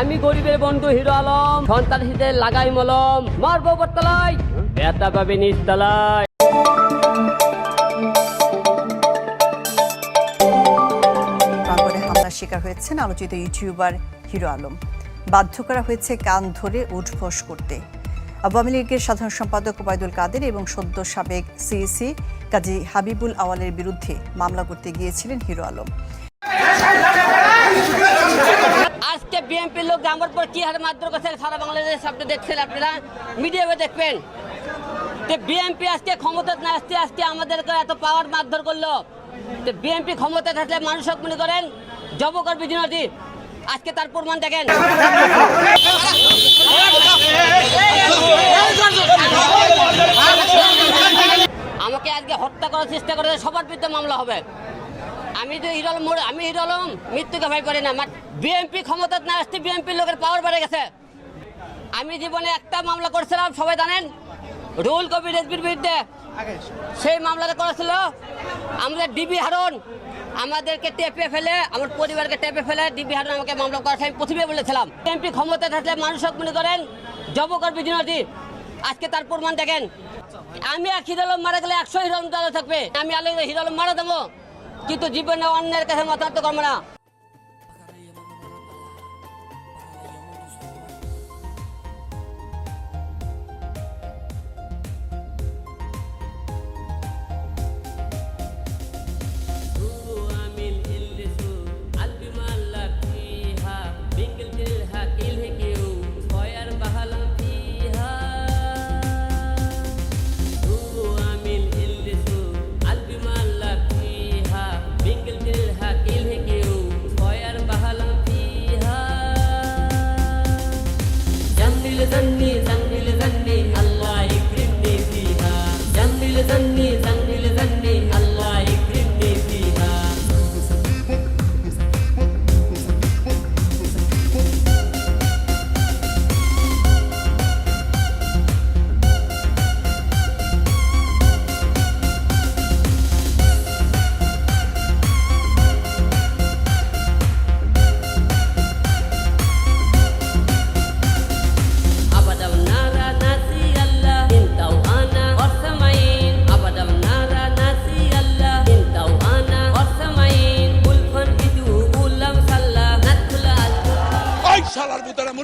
আমি গরিবের বন্ধু হিরো আলম সন্তান হিসেবে লাগাই মলম মারবো বটতলায় ব্যথা পাবে নিচতলায়। প্রাঙ্গণে হামলার শিকার হয়েছেন আলোচিত ইউটিউবার হিরো আলম। বাধ্য করা হয়েছে কান ধরে উঠবস করতে। আওয়ামী লীগের সাধারণ সম্পাদক ওবায়দুল কাদের এবং সদ্য সাবেক সিইসি কাজী হাবিবুল আওয়ালের বিরুদ্ধে মামলা করতে গিয়েছিলেন হিরো আলম আজকে বিএনপির লোক আমার পর কি হারে মারধর করছে, সারা বাংলাদেশ আপনি দেখছেন আপনারা? মিডিয়াতে দেখবেন। যে বিএনপি আজকে ক্ষমতা না আসতে আসতে আমাদেরকে এত পাওয়ার মারধর করল। তো বিএনপি ক্ষমতা থাকলে মানুষ সব মনে করেন, জব করবে দিনটি আজকে তার প্রমাণ দেখেন। আমাকে আজকে হত্যা করার চেষ্টা করে সবার বিরুদ্ধে মামলা হবে। আমি তো হিরল মোড় আমি হিরলম মৃত্যুকে ভয় করি না। বিএনপি ক্ষমতা না আসতে বিএনপির লোকের পাওয়ার বেড়ে গেছে। আমি জীবনে একটা মামলা করছিলাম সবাই জানেন? রুল কবি রেজবির বিরুদ্ধে। সেই মামলাটা করেছিল আমাদের ডিবি হারন আমাদেরকে টেপে ফেলে আমার পরিবারকে টেপে ফেলে ডিবি হারন আমাকে মামলা করার আমি প্রথমে বলেছিলাম এমপি ক্ষমতা থাকলে মানুষ সব মনে করেন? জব করবে দিনটি আজকে তার প্রমাণ দেখেন। আমি এক হিরলম মারা গেলে একশো হিরলম তাহলে থাকবে। আমি আলো হিরলম মারা দেবো। কিন্তু জীবনে অন্যের কাছে মাথা তো কমে না।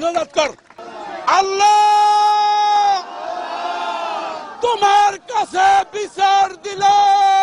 মনোনাদ কর। আল্লাহ তোমার কাছে বিচার দিলাম।